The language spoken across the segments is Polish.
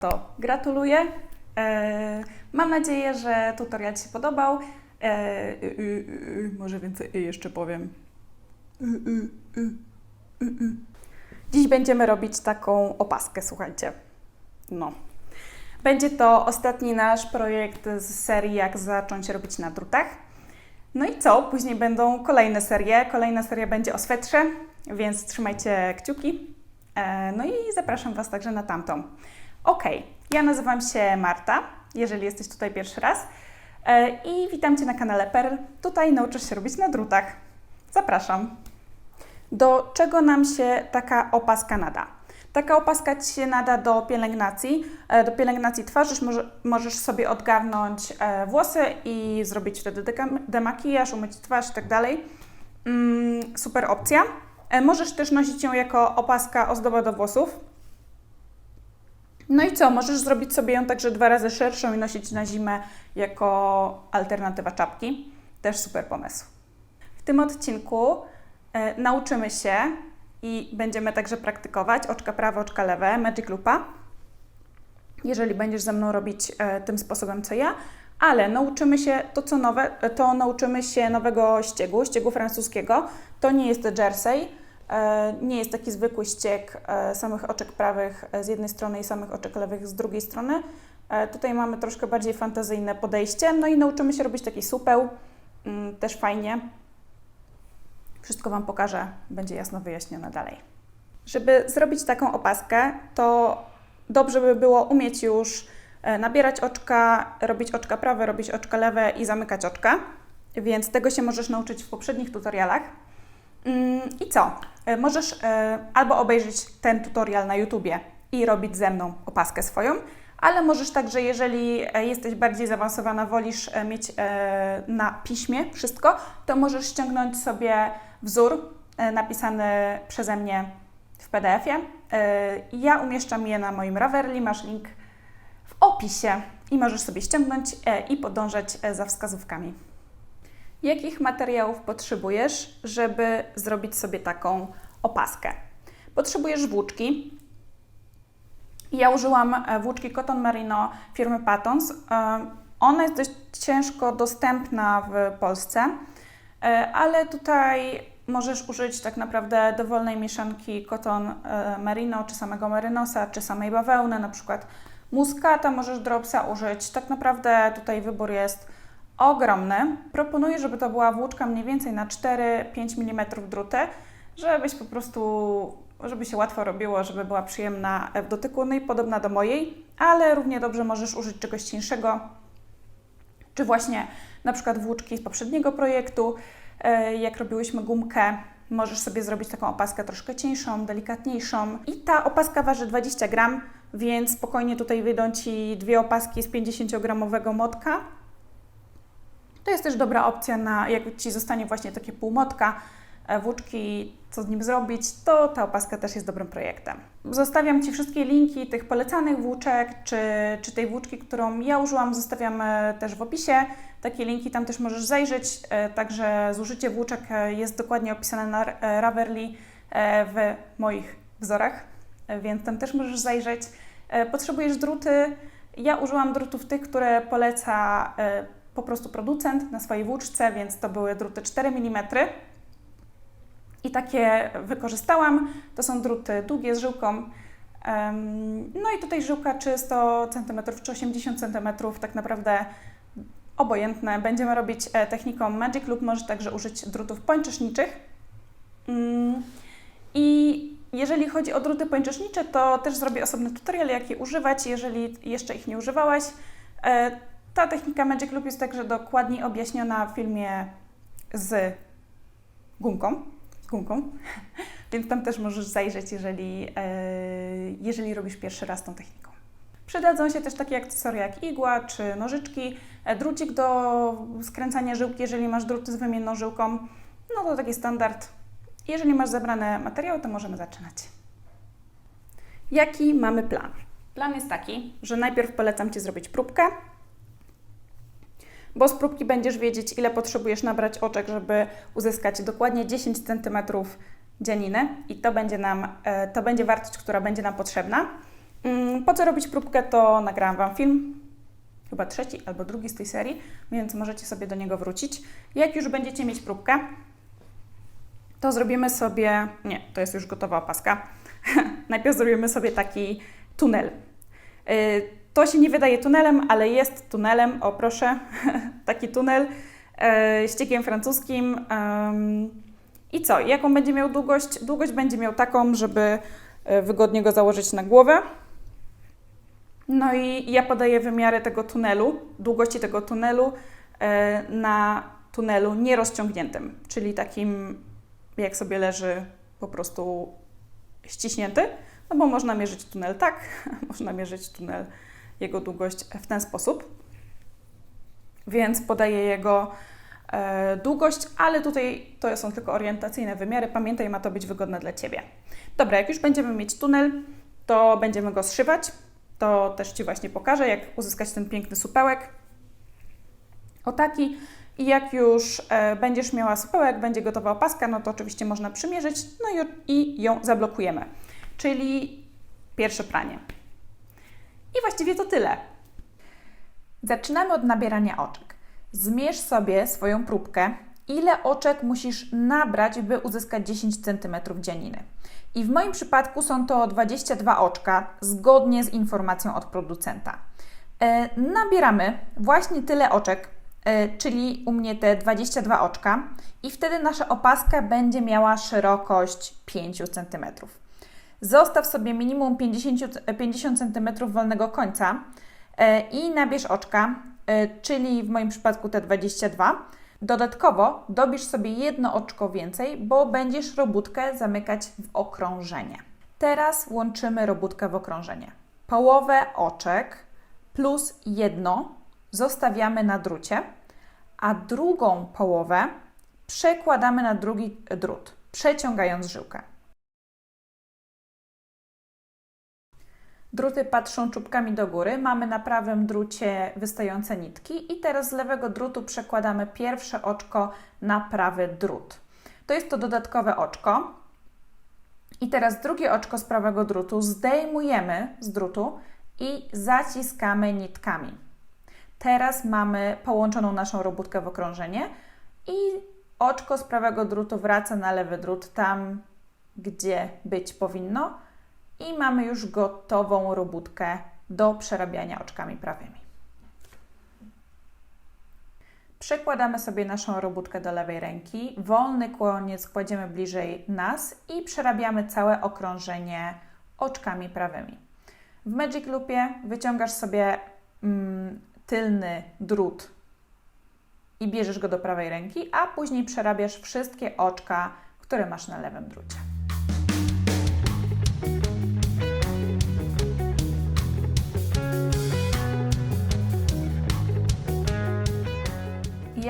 To gratuluję. E, mam nadzieję, że tutorial Ci się podobał. E, y, y, y, może więcej jeszcze powiem. Dziś będziemy robić taką opaskę, słuchajcie. No. Będzie to ostatni nasz projekt z serii Jak zacząć robić na drutach. No i co? Później będą kolejne serie. Kolejna seria będzie o swetrze, więc trzymajcie kciuki. E, No i zapraszam Was także na tamtą. Ok, ja nazywam się Marta, jeżeli jesteś tutaj pierwszy raz. E, I witam Cię na kanale Perl. Tutaj nauczysz się robić na drutach. Zapraszam. Do czego nam się taka opaska nada? Taka opaska Ci się nada do pielęgnacji. E, Do pielęgnacji twarzy może, możesz sobie odgarnąć e, włosy i zrobić wtedy demakijaż, umyć twarz i tak. Mm, Super opcja. Możesz też nosić ją jako opaska ozdoba do włosów. No i co? Możesz zrobić sobie ją także dwa razy szerszą i nosić na zimę jako alternatywa czapki. Też super pomysł. W tym odcinku e, nauczymy się i będziemy także praktykować oczka prawe, oczka lewe, Magic Loopa. Jeżeli będziesz ze mną robić e, tym sposobem co ja, ale nauczymy się to co nowe, e, to nauczymy się nowego ściegu, ściegu francuskiego. To nie jest jersey, nie jest taki zwykły ścieg e, samych oczek prawych e, z jednej strony i samych oczek lewych z drugiej strony. E, Tutaj mamy troszkę bardziej fantazyjne podejście, no i nauczymy się robić taki supeł, mm, też fajnie. Wszystko Wam pokażę, będzie jasno wyjaśnione dalej. Żeby zrobić taką opaskę, to dobrze by było umieć już e, nabierać oczka, robić oczka prawe, robić oczka lewe i zamykać oczka. Więc tego się możesz nauczyć w poprzednich tutorialach. Mm, I co? E, Możesz e, albo obejrzeć ten tutorial na YouTubie i robić ze mną opaskę swoją, ale możesz także, jeżeli e, jesteś bardziej zaawansowana, wolisz mieć na piśmie wszystko, to możesz ściągnąć sobie wzór napisany przeze mnie w PDF-ie. Ja umieszczam je na moim Ravelli, masz link w opisie i możesz sobie ściągnąć i podążać za wskazówkami. Jakich materiałów potrzebujesz, żeby zrobić sobie taką opaskę? Potrzebujesz włóczki. Ja użyłam e, włóczki Cotton Merino firmy Patons. E, Ona jest dość ciężko dostępna w Polsce, e, ale tutaj możesz użyć tak naprawdę dowolnej mieszanki Cotton Merino, czy samego Merinosa, czy samej bawełny, na przykład muskata możesz dropsa użyć. Tak naprawdę tutaj wybór jest ogromny. Proponuję, żeby to była włóczka mniej więcej na 4-5 mm druty, żebyś po prostu, żeby się łatwo robiło, żeby była przyjemna w dotyku, no i podobna do mojej, ale równie dobrze możesz użyć czegoś cieńszego, czy właśnie na przykład włóczki z poprzedniego projektu, e, jak robiłyśmy gumkę, możesz sobie zrobić taką opaskę troszkę cieńszą, delikatniejszą. I ta opaska waży 20 gram, więc spokojnie tutaj wyjdą Ci dwie opaski z 50-gramowego motka. To jest też dobra opcja na, jak Ci zostanie właśnie takie półmotka, e, włóczki, co z nim zrobić, to ta opaska też jest dobrym projektem. Zostawiam Ci wszystkie linki tych polecanych włóczek, czy, czy tej włóczki, którą ja użyłam, zostawiam e, też w opisie. Takie linki tam też możesz zajrzeć, e, także zużycie włóczek jest dokładnie opisane na R- Ravelli e, w moich wzorach, więc tam też możesz zajrzeć. Potrzebujesz druty. Ja użyłam drutów tych, które poleca po prostu producent na swojej włóczce, więc to były druty 4 mm. I takie wykorzystałam. To są druty długie z żyłką. No i tutaj żyłka czy 100 cm, czy 80 cm, tak naprawdę obojętne. Będziemy robić e, techniką Magic Loop, możesz także użyć drutów pończeszniczych. Mm, I jeżeli chodzi o druty pończesznicze, to też zrobię osobny tutorial, jak je używać, jeżeli jeszcze ich nie używałaś. Ta technika Magic Loop jest także dokładniej objaśniona w filmie z gumką, z gumką, więc tam też możesz zajrzeć, jeżeli, e, jeżeli robisz pierwszy raz tą techniką. Przydadzą się też takie akcesoria jak igła czy nożyczki, e, drucik do skręcania żyłki, jeżeli masz druty z wymienną żyłką, no to taki standard. Jeżeli masz zebrane materiały, to możemy zaczynać. Jaki mamy plan? Plan jest taki, że najpierw polecam Ci zrobić próbkę, bo z próbki będziesz wiedzieć, ile potrzebujesz nabrać oczek, żeby uzyskać dokładnie 10 cm dzianiny i to będzie nam, e, to będzie wartość, która będzie nam potrzebna. Mm, Po co robić próbkę, to nagrałam Wam film, chyba trzeci albo drugi z tej serii, więc możecie sobie do niego wrócić. Jak już będziecie mieć próbkę, to zrobimy sobie, nie, to jest już gotowa opaska. Najpierw zrobimy sobie taki tunel. To się nie wydaje tunelem, ale jest tunelem, o proszę, taki tunel y, ściekiem francuskim. I co? Jaką będzie miał długość? Długość będzie miał taką, żeby y, wygodnie go założyć na głowę. No i ja podaję wymiary tego tunelu, długości tego tunelu e, na tunelu nierozciągniętym, czyli takim, jak sobie leży po prostu ściśnięty, no bo można mierzyć tunel tak, można mierzyć tunel, jego długość w ten sposób. Więc podaję jego e, długość, ale tutaj to są tylko orientacyjne wymiary. Pamiętaj, ma to być wygodne dla Ciebie. Dobra, jak już będziemy mieć tunel, to będziemy go zszywać. To też Ci właśnie pokażę, jak uzyskać ten piękny supełek. O taki. I jak już e, będziesz miała supełek, będzie gotowa opaska, no to oczywiście można przymierzyć, no i, i ją zablokujemy. Czyli pierwsze pranie. I właściwie to tyle. Zaczynamy od nabierania oczek. Zmierz sobie swoją próbkę, ile oczek musisz nabrać, by uzyskać 10 cm dzianiny. I w moim przypadku są to 22 oczka, zgodnie z informacją od producenta. E, nabieramy właśnie tyle oczek, e, czyli u mnie te 22 oczka, i wtedy nasza opaska będzie miała szerokość 5 cm. Zostaw sobie minimum 50, 50 cm wolnego końca e, i nabierz oczka, e, czyli w moim przypadku te 22. Dodatkowo dobierz sobie jedno oczko więcej, bo będziesz robótkę zamykać w okrążenie. Teraz łączymy robótkę w okrążenie. Połowę oczek plus jedno zostawiamy na drucie, a drugą połowę przekładamy na drugi drut, przeciągając żyłkę. Druty patrzą czubkami do góry. Mamy na prawym drucie wystające nitki i teraz z lewego drutu przekładamy pierwsze oczko na prawy drut. To jest to dodatkowe oczko. I teraz drugie oczko z prawego drutu zdejmujemy z drutu i zaciskamy nitkami. Teraz mamy połączoną naszą robótkę w okrążenie i oczko z prawego drutu wraca na lewy drut tam, gdzie być powinno i mamy już gotową robótkę do przerabiania oczkami prawymi. Przekładamy sobie naszą robótkę do lewej ręki, wolny koniec kładziemy bliżej nas i przerabiamy całe okrążenie oczkami prawymi. W Magic Loopie wyciągasz sobie mm, tylny drut i bierzesz go do prawej ręki, a później przerabiasz wszystkie oczka, które masz na lewym drucie.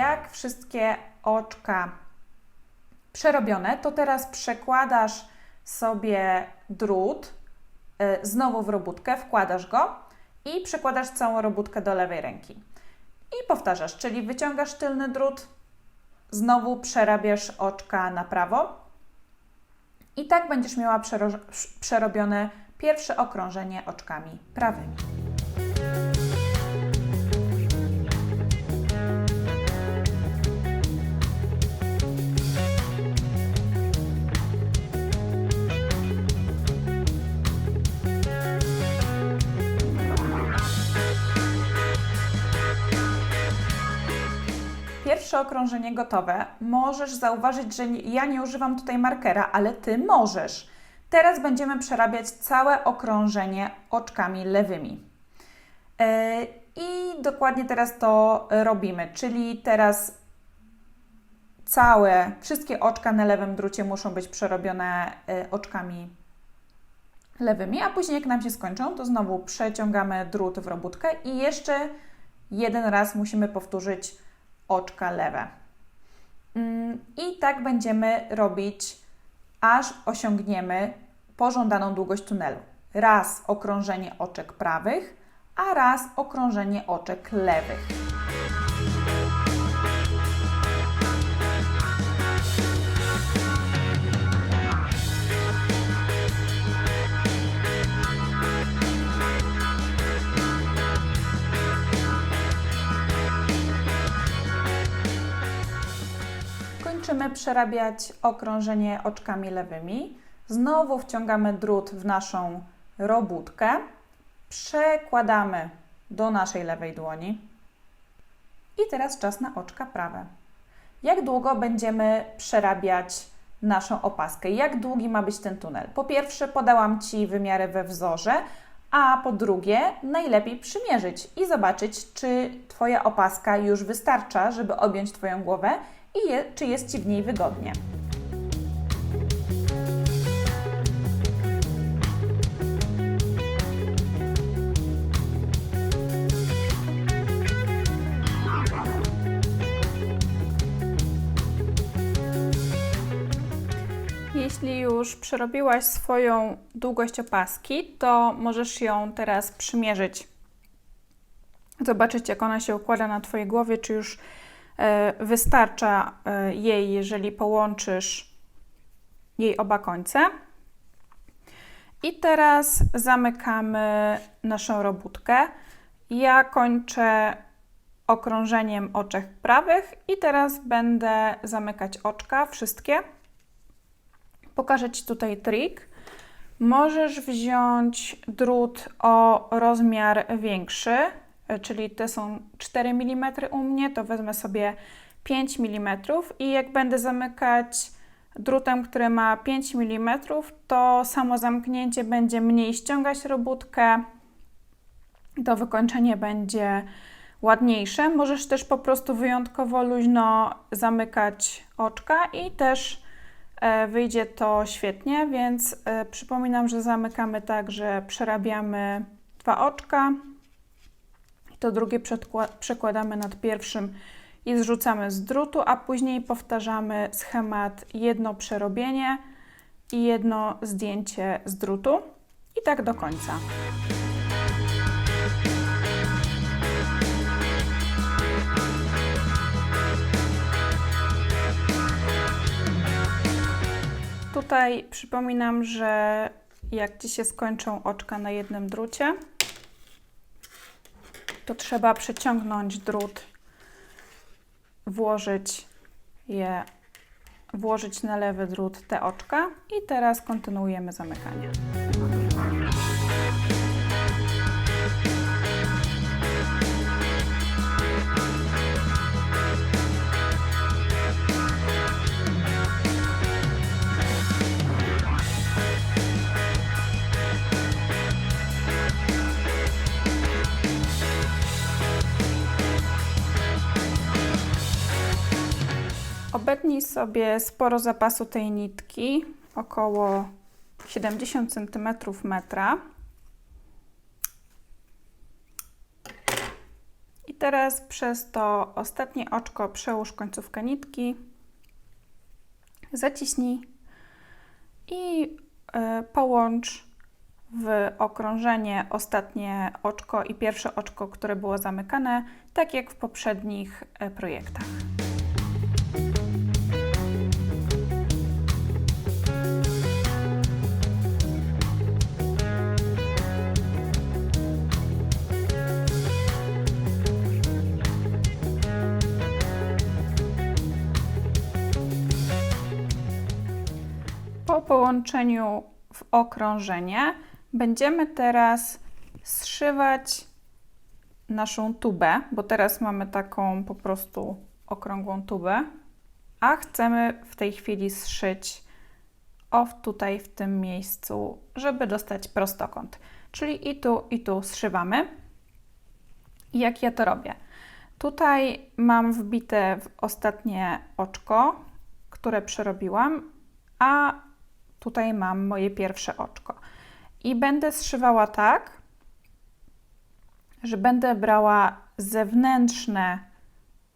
Jak wszystkie oczka przerobione, to teraz przekładasz sobie drut y, znowu w robótkę, wkładasz go i przekładasz całą robótkę do lewej ręki. I powtarzasz, czyli wyciągasz tylny drut, znowu przerabiasz oczka na prawo i tak będziesz miała przero- przerobione pierwsze okrążenie oczkami prawymi. Pierwsze okrążenie gotowe. Możesz zauważyć, że ja nie używam tutaj markera, ale ty możesz. Teraz będziemy przerabiać całe okrążenie oczkami lewymi. Yy, I dokładnie teraz to robimy, czyli teraz całe, wszystkie oczka na lewym drucie muszą być przerobione yy, oczkami lewymi, a później jak nam się skończą, to znowu przeciągamy drut w robótkę i jeszcze jeden raz musimy powtórzyć oczka lewe. Mm, I tak będziemy robić, aż osiągniemy pożądaną długość tunelu. Raz okrążenie oczek prawych, a raz okrążenie oczek lewych. Kończymy przerabiać okrążenie oczkami lewymi. Znowu wciągamy drut w naszą robótkę. Przekładamy do naszej lewej dłoni. I teraz czas na oczka prawe. Jak długo będziemy przerabiać naszą opaskę? Jak długi ma być ten tunel? Po pierwsze, podałam Ci wymiary we wzorze, a po drugie, najlepiej przymierzyć i zobaczyć, czy Twoja opaska już wystarcza, żeby objąć Twoją głowę i je, czy jest Ci w niej wygodnie. Jeśli już przerobiłaś swoją długość opaski, to możesz ją teraz przymierzyć. Zobaczyć, jak ona się układa na Twojej głowie, czy już wystarcza e, jej, jeżeli połączysz jej oba końce. I teraz zamykamy naszą robótkę. Ja kończę okrążeniem oczek prawych i teraz będę zamykać oczka, wszystkie. Pokażę Ci tutaj trik. Możesz wziąć drut o rozmiar większy, e, czyli te są 4 mm u mnie, to wezmę sobie 5 mm i jak będę zamykać drutem, który ma 5 mm, to samo zamknięcie będzie mniej ściągać robótkę, to wykończenie będzie ładniejsze. Możesz też po prostu wyjątkowo luźno zamykać oczka i też e, wyjdzie to świetnie, więc e, przypominam, że zamykamy tak, że przerabiamy dwa oczka, to drugie przekładamy nad pierwszym i zrzucamy z drutu, a później powtarzamy schemat jedno przerobienie i jedno zdjęcie z drutu i tak do końca. Tutaj przypominam, że jak Ci się skończą oczka na jednym drucie, to trzeba przeciągnąć drut, włożyć je, włożyć na lewy drut te oczka i teraz kontynuujemy zamykanie. Sobie sporo zapasu tej nitki, około 70 cm metra. I teraz przez to ostatnie oczko przełóż końcówkę nitki, zaciśnij i y, połącz w okrążenie ostatnie oczko i pierwsze oczko, które było zamykane, tak jak w poprzednich y, projektach. Połączeniu w okrążenie będziemy teraz zszywać naszą tubę, bo teraz mamy taką po prostu okrągłą tubę, a chcemy w tej chwili zszyć o tutaj w tym miejscu, żeby dostać prostokąt. Czyli i tu, i tu zszywamy. Jak ja to robię? Tutaj mam wbite w ostatnie oczko, które przerobiłam, a tutaj mam moje pierwsze oczko. I będę zszywała tak, że będę brała zewnętrzne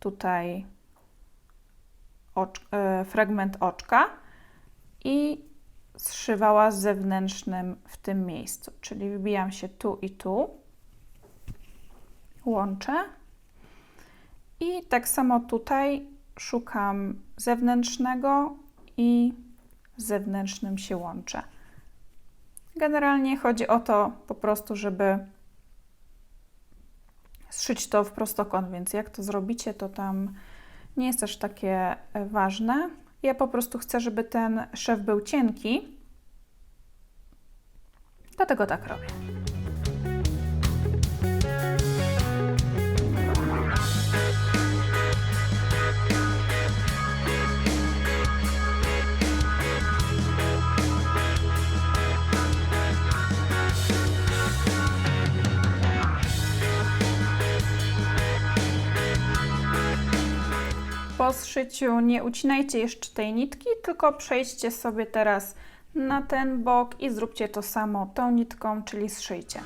tutaj ocz, e, fragment oczka i zszywała z zewnętrznym w tym miejscu. Czyli wbijam się tu i tu, łączę i tak samo tutaj szukam zewnętrznego i zewnętrznym się łączę. Generalnie chodzi o to po prostu, żeby zszyć to w prostokąt, więc jak to zrobicie, to tam nie jest aż takie e, ważne. Ja po prostu chcę, żeby ten szef był cienki. Dlatego tak robię. Po zszyciu nie ucinajcie jeszcze tej nitki, tylko przejdźcie sobie teraz na ten bok i zróbcie to samo tą nitką, czyli zszyjcie.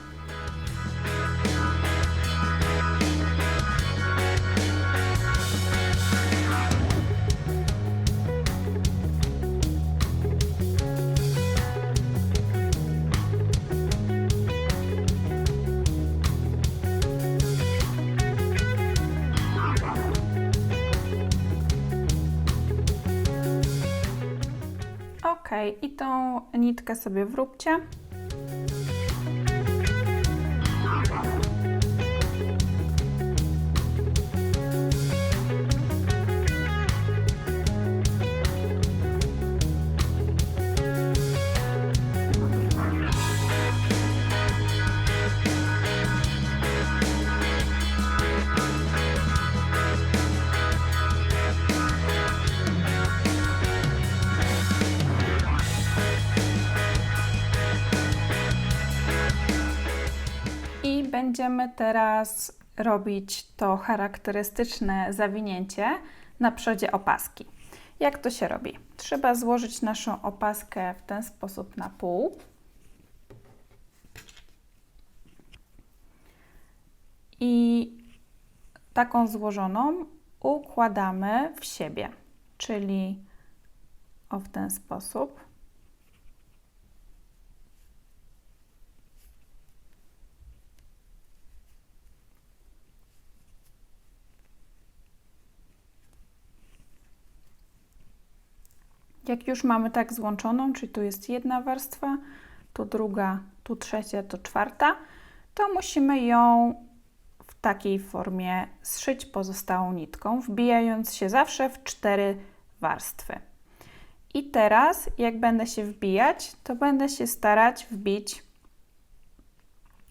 I tą nitkę sobie wróbcie. I będziemy teraz robić to charakterystyczne zawinięcie na przodzie opaski. Jak to się robi? Trzeba złożyć naszą opaskę w ten sposób na pół. I taką złożoną układamy w siebie, czyli o w ten sposób. Jak już mamy tak złączoną, czyli tu jest jedna warstwa, tu druga, tu trzecia, tu czwarta, to musimy ją w takiej formie zszyć pozostałą nitką, wbijając się zawsze w cztery warstwy. I teraz, jak będę się wbijać, to będę się starać wbić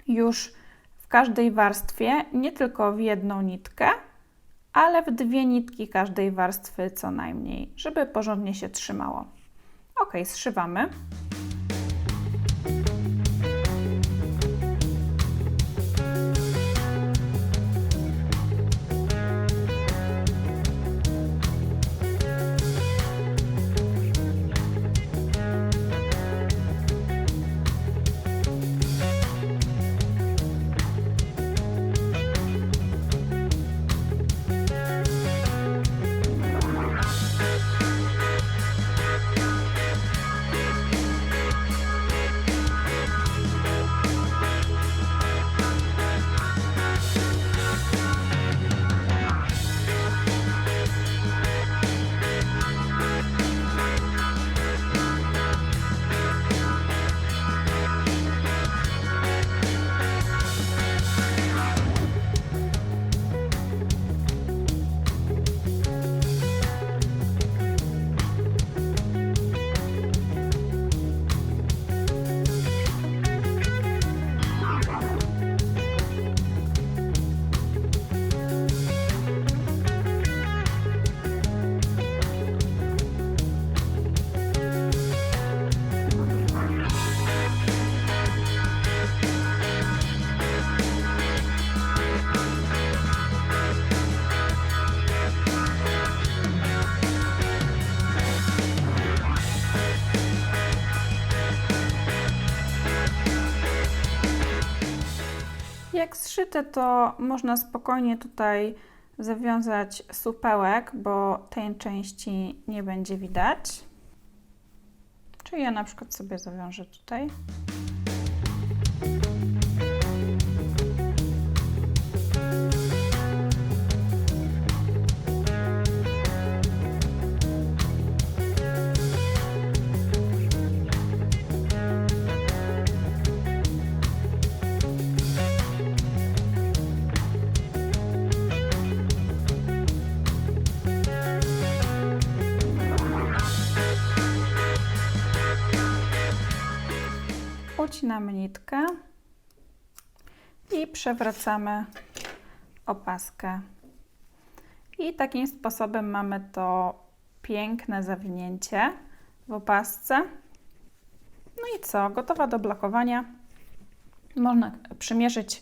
już w każdej warstwie, nie tylko w jedną nitkę, ale w dwie nitki każdej warstwy co najmniej, żeby porządnie się trzymało. Ok, zszywamy. Jak zszyte, to można spokojnie tutaj zawiązać supełek, bo tej części nie będzie widać. Czyli ja na przykład sobie zawiążę tutaj. Przecinamy nitkę i przewracamy opaskę. I takim sposobem mamy to piękne zawinięcie w opasce. No i co? Gotowa do blokowania. Można przymierzyć,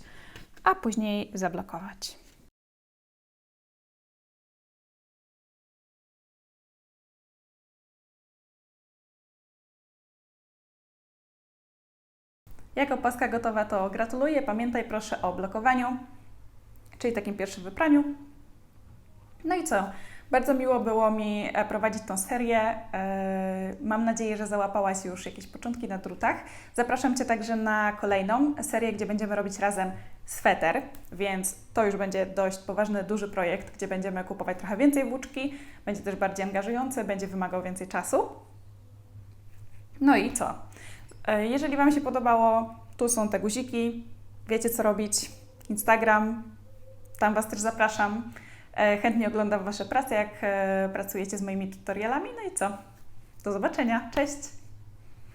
a później zablokować. Jak opaska gotowa, to gratuluję. Pamiętaj proszę o blokowaniu, czyli takim pierwszym wypraniu. No i co? Bardzo miło było mi e, prowadzić tą serię. E, Mam nadzieję, że załapałaś już jakieś początki na drutach. Zapraszam Cię także na kolejną serię, gdzie będziemy robić razem sweter, więc to już będzie dość poważny, duży projekt, gdzie będziemy kupować trochę więcej włóczki. Będzie też bardziej angażujący, będzie wymagał więcej czasu. No i co? E, Jeżeli Wam się podobało, tu są te guziki, wiecie co robić. Instagram, tam Was też zapraszam. E, Chętnie oglądam Wasze prace, jak e, pracujecie z moimi tutorialami. No i co? Do zobaczenia. Cześć!